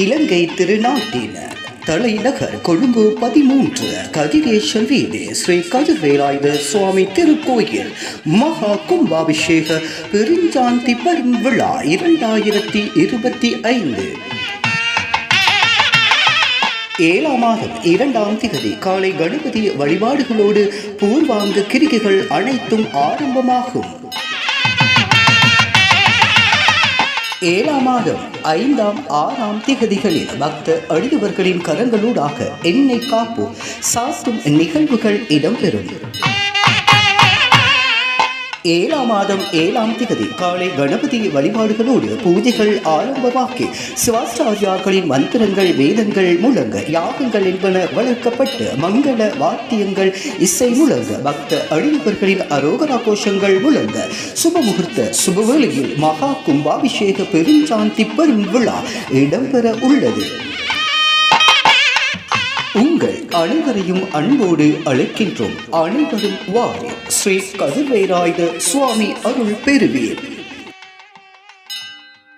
இலங்கை திருநாட்டின் தலைநகர் கொழும்பு பதிமூன்று கதிரேசன் வீடு ஸ்ரீ கதிர்வேலாயுத சுவாமி திருக்கோயில் மகா கும்பாபிஷேக பெருஞ்சாந்தி பெரும் விழா இரண்டாயிரத்தி இருபத்தி ஐந்து. ஏழாம் மாதம் இரண்டாம் திகதி காலை கணபதி வழிபாடுகளோடு பூர்வாங்க கிரிகைகள் அனைத்தும் ஆரம்பமாகும். ஏழாம் மாதம் ஐந்தாம் ஆறாம் திகதிகளில் பக்த அடியவர்களின் கரங்களூடாக எண்ணெய் காப்பு சாத்தும் நிகழ்வுகள் இடம்பெறும். ஏழாம் மாதம் ஏழாம் திகதி காலை கணபதி வழிபாடுகளோடு பூஜைகள் ஆரம்பமாக்கி சிவாச்சாரியார்களின் மந்திரங்கள் வேதங்கள் முழங்க யாகங்கள் என்பன வளர்க்கப்பட்டு மங்கள வாத்தியங்கள் இசை முழங்க பக்த அழிவர்களின் அரோகரா கோஷங்கள் முழங்க சுபமுகூர்த்த சுபவேளையில் மகா கும்பாபிஷேக பெருஞ்சாந்தி பெரும் விழா இடம்பெற உள்ளது. உங்கள் அனைவரையும் அன்போடு அழைக்கின்றோம். அனைவரும் வாரி ஸ்ரீ கதிர்வேராயுத சுவாமி அருள் பெறுவீர்.